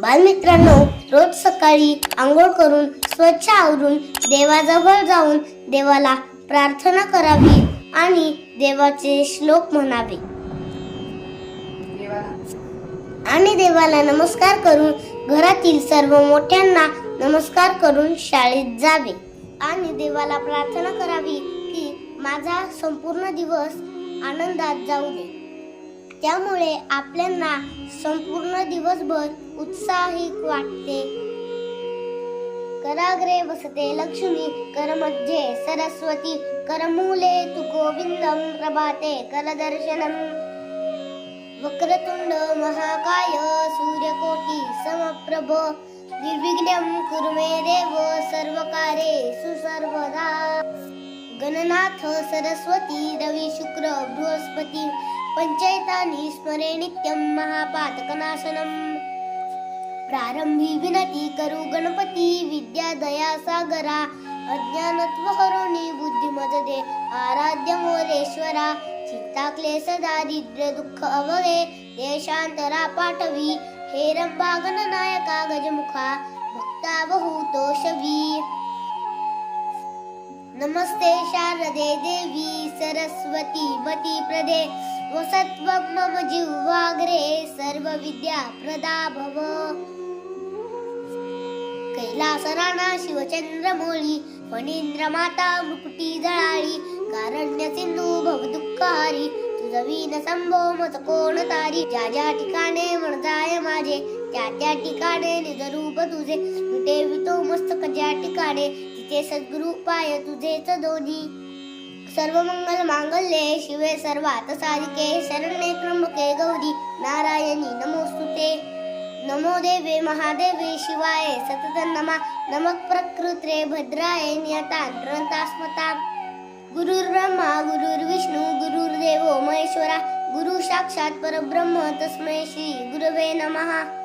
बालमित्रांनो रोज सकाळी आंघोळ करून स्वच्छ आवरून देवाजवळ जाऊन देवाला प्रार्थना करावी आणि देवाचे श्लोक म्हणावे. आणि देवाला नमस्कार करून घरातील सर्व मोठ्यांना नमस्कार करून शाळेत जावे. आणि देवाला प्रार्थना करावी की माझा संपूर्ण दिवस आनंदात जाऊ दे. त्यामुळे आपल्याला संपूर्ण दिवसभर उत्साहित वाटते. कराग्रे बसते लक्ष्मी करमध्ये सरस्वती करमूले तु गोविंदम प्रभाते करदर्शनम वक्रतुंड महाकाय सूर्यकोटी समप्रभ निर्विघ्नम कुरु मे देव सर्वकारे सुसर्वदा. गणनाथ सरस्वती रवी शुक्र बृहस्पती पञ्चैतानि स्मरे नित्यं महापातकनाशनम्। प्रारम्भी विनती करू गणपती विद्यादया सागरा। अज्ञानत्व हरोणी आराध्य मोरेश्वरा। चित्ता क्लेश दारिद्र्य दुःख अवगे देशांतरा पाठवी। हे गणनायका गजमुखा भक्ता बहुतोषवी नमस्ते शारदे देवी सरस्वती मती प्रदे। वसत्वं मम जिह्वाग्रे सर्व विद्या प्रदा भव। कैलासराणा शिवचंद्रमौळी फणींद्र माता मुकुटी जळाळी कारण्य सिंधू भव दुःखारी तुझ वीन संभो मत कोण तारी ज्या ज्या ठिकाणे म्हणताय माझे त्या त्या ठिकाणे निज रूप तुझे। विटे वितो मस्तक ज्या ठिकाणे तिथे सद्गुरु पाय तुझेच दोन्ही। सर्व मंगल मांगल्ये शिवे सर्वात साधिके शरण्ये त्र्यंबके गौरी नारायणी. नमोस्तुते नमो देवे महादेवे शिवाय सतत नमा नमक प्रकृत्रे भद्राय नियता ग्रंथास्मता गुरुर्ब्रह्मा गुरुर्विष्णू गुरुर्देवो महेश्वरा. गुरु साक्षात परब्रह्म. तस्मै श्री गुरवे नमः.